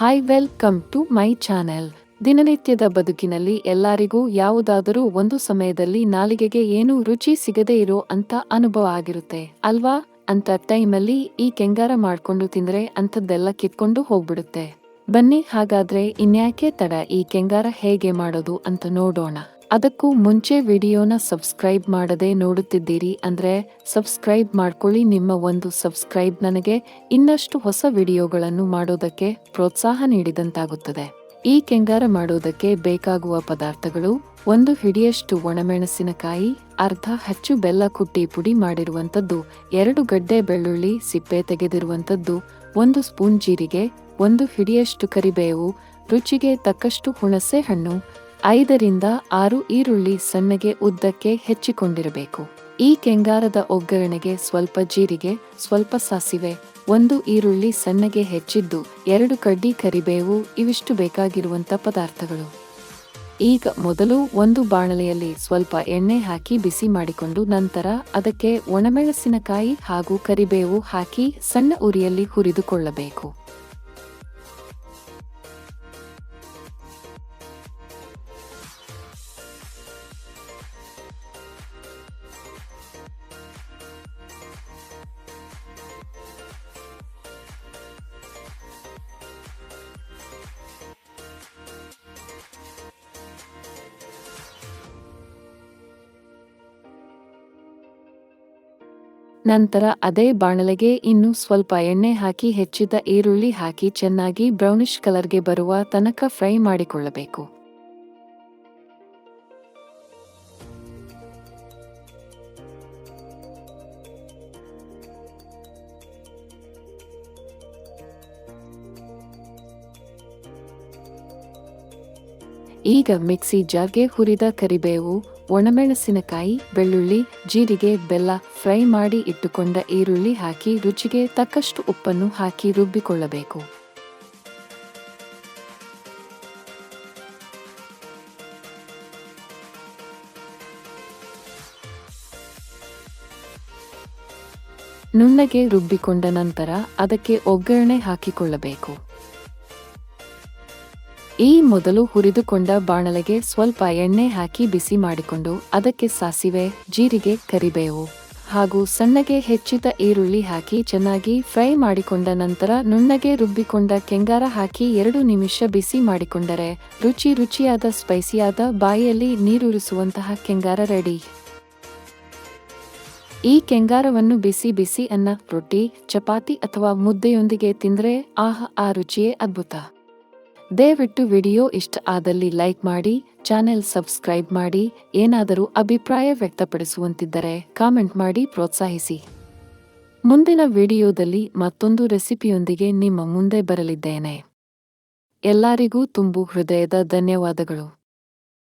Hi welcome to my channel ದಿನನಿತ್ಯದ ಬದುಕಿನಲ್ಲಿ ಎಲ್ಲರಿಗೂ ಯಾವುದಾದರೂ ಒಂದು ಸಮಯದಲ್ಲಿ ನಾಲಿಗೆಗೆ ಏನೂ ರುಚಿ ಸಿಗದೇ ಇರೋ ಅಂತ ಅನುಭವ ಆಗಿರುತ್ತೆ, ಅಲ್ವಾ? ಅಂತ ಟೈಮಲ್ಲಿ ಈ ಕೆಂಗಾರ ಮಾಡ್ಕೊಂಡು ತಿಂದರೆ ಅಂಥದ್ದೆಲ್ಲ ಕಿತ್ಕೊಂಡು ಹೋಗ್ಬಿಡುತ್ತೆ. ಬನ್ನಿ, ಹಾಗಾದ್ರೆ ಇನ್ಯಾಕೆ ತಡ ಈ ಕೆಂಗಾರ ಹೇಗೆ ಮಾಡೋದು ಅಂತ ನೋಡೋಣ. ಅದಕ್ಕೂ ಮುಂಚೆ ವಿಡಿಯೋನ ಸಬ್ಸ್ಕ್ರೈಬ್ ಮಾಡದೆ ನೋಡುತ್ತಿದ್ದೀರಿ ಅಂದರೆ ಸಬ್ಸ್ಕ್ರೈಬ್ ಮಾಡ್ಕೊಳ್ಳಿ. ನಿಮ್ಮ ಒಂದು ಸಬ್ಸ್ಕ್ರೈಬ್ ನನಗೆ ಇನ್ನಷ್ಟು ಹೊಸ ವಿಡಿಯೋಗಳನ್ನು ಮಾಡೋದಕ್ಕೆ ಪ್ರೋತ್ಸಾಹ ನೀಡಿದಂತಾಗುತ್ತದೆ. ಈ ಕೆಂಗಾರ ಮಾಡೋದಕ್ಕೆ ಬೇಕಾಗುವ ಪದಾರ್ಥಗಳು ಒಂದು ಹಿಡಿಯಷ್ಟು ಒಣಮೆಣಸಿನಕಾಯಿ, ಅರ್ಧ ಹಚ್ಚು ಬೆಲ್ಲ ಕುಟ್ಟಿ ಪುಡಿ ಮಾಡಿರುವಂಥದ್ದು, ಎರಡು ಗಡ್ಡೆ ಬೆಳ್ಳುಳ್ಳಿ ಸಿಪ್ಪೆ ತೆಗೆದಿರುವಂಥದ್ದು, ಒಂದು ಸ್ಪೂನ್ ಜೀರಿಗೆ, ಒಂದು ಹಿಡಿಯಷ್ಟು ಕರಿಬೇವು, ರುಚಿಗೆ ತಕ್ಕಷ್ಟು ಹುಣಸೆ ಹಣ್ಣು ಐದರಿಂದ ಆರು ಈರುಳ್ಳಿ ಸಣ್ಣಗೆ ಉದ್ದಕ್ಕೆ ಹೆಚ್ಚಿಕೊಂಡಿರಬೇಕು. ಈ ಕೆಂಗಾರದ ಒಗ್ಗರಣೆಗೆ ಸ್ವಲ್ಪ ಜೀರಿಗೆ, ಸ್ವಲ್ಪ ಸಾಸಿವೆ, ಒಂದು ಈರುಳ್ಳಿ ಸಣ್ಣಗೆ ಹೆಚ್ಚಿದ್ದು ಎರಡು ಕಡ್ಡಿ ಕರಿಬೇವು ಇವಿಷ್ಟು ಬೇಕಾಗಿರುವಂತ ಪದಾರ್ಥಗಳು. ಈಗ ಮೊದಲು ಒಂದು ಬಾಣಲೆಯಲ್ಲಿ ಸ್ವಲ್ಪ ಎಣ್ಣೆ ಹಾಕಿ ಬಿಸಿ ಮಾಡಿಕೊಂಡು ನಂತರ ಅದಕ್ಕೆ ಒಣಮೆಣಸಿನಕಾಯಿ ಹಾಗೂ ಕರಿಬೇವು ಹಾಕಿ ಸಣ್ಣ ಉರಿಯಲ್ಲಿ ಹುರಿದುಕೊಳ್ಳಬೇಕು. ನಂತರ ಅದೇ ಬಾಣಲೆಗೆ ಇನ್ನು ಸ್ವಲ್ಪ ಎಣ್ಣೆ ಹಾಕಿ ಹೆಚ್ಚಿದ ಈರುಳ್ಳಿ ಹಾಕಿ ಚೆನ್ನಾಗಿ ಬ್ರೌನಿಷ್ ಕಲರ್ಗೆ ಬರುವ ತನಕ ಫ್ರೈ ಮಾಡಿಕೊಳ್ಳಬೇಕು. ಈಗ ಮಿಕ್ಸಿ ಜಾರ್ಗೆ ಹುರಿದ ಕರಿಬೇವು ಒಣಮೆಣಸಿನಕಾಯಿ, ಬೆಳ್ಳುಳ್ಳಿ, ಜೀರಿಗೆ, ಬೆಲ್ಲ ಫ್ರೈ ಮಾಡಿ ಇಟ್ಟುಕೊಂಡ ಈರುಳ್ಳಿ ಹಾಕಿ ರುಚಿಗೆ ತಕ್ಕಷ್ಟು ಉಪ್ಪನ್ನು ಹಾಕಿ ರುಬ್ಬಿಕೊಳ್ಳಬೇಕು. ನುಣ್ಣಗೆ ರುಬ್ಬಿಕೊಂಡ ನಂತರ ಅದಕ್ಕೆ ಒಗ್ಗರಣೆ ಹಾಕಿಕೊಳ್ಳಬೇಕು. ಈ ಮೊದಲು ಹುರಿದುಕೊಂಡ ಬಾಣಲೆಗೆ ಸ್ವಲ್ಪ ಎಣ್ಣೆ ಹಾಕಿ ಬಿಸಿ ಮಾಡಿಕೊಂಡು ಅದಕ್ಕೆ ಸಾಸಿವೆ, ಜೀರಿಗೆ, ಕರಿಬೇವು ಹಾಗೂ ಸಣ್ಣಗೆ ಹೆಚ್ಚಿದ ಈರುಳ್ಳಿ ಹಾಕಿ ಚೆನ್ನಾಗಿ ಫ್ರೈ ಮಾಡಿಕೊಂಡ ನಂತರ ನುಣ್ಣಗೆ ರುಬ್ಬಿಕೊಂಡ ಕೆಂಗಾರ ಹಾಕಿ ಎರಡು ನಿಮಿಷ ಬಿಸಿ ಮಾಡಿಕೊಂಡರೆ ರುಚಿ ರುಚಿಯಾದ ಸ್ಪೈಸಿಯಾದ ಬಾಯಿಯಲ್ಲಿ ನೀರುರಿಸುವಂತಹ ಕೆಂಗಾರ ರೆಡಿ. ಈ ಕೆಂಗಾರವನ್ನು ಬಿಸಿ ಬಿಸಿ ಅನ್ನ, ರೊಟ್ಟಿ, ಚಪಾತಿ ಅಥವಾ ಮುದ್ದೆಯೊಂದಿಗೆ ತಿಂದರೆ ಆಹ್, ಆ ರುಚಿಯೇ ಅದ್ಭುತ. ದಯವಿಟ್ಟು ವಿಡಿಯೋ ಇಷ್ಟ ಆದಲ್ಲಿ ಲೈಕ್ ಮಾಡಿ, ಚಾನೆಲ್ ಸಬ್ಸ್ಕ್ರೈಬ್ ಮಾಡಿ, ಏನಾದರೂ ಅಭಿಪ್ರಾಯ ವ್ಯಕ್ತಪಡಿಸುವಂತಿದ್ದರೆ ಕಾಮೆಂಟ್ ಮಾಡಿ ಪ್ರೋತ್ಸಾಹಿಸಿ. ಮುಂದಿನ ವಿಡಿಯೋದಲ್ಲಿ ಮತ್ತೊಂದು ರೆಸಿಪಿಯೊಂದಿಗೆ ನಿಮ್ಮ ಮುಂದೆ ಬರಲಿದ್ದೇನೆ. ಎಲ್ಲರಿಗೂ ತುಂಬು ಹೃದಯದ ಧನ್ಯವಾದಗಳು.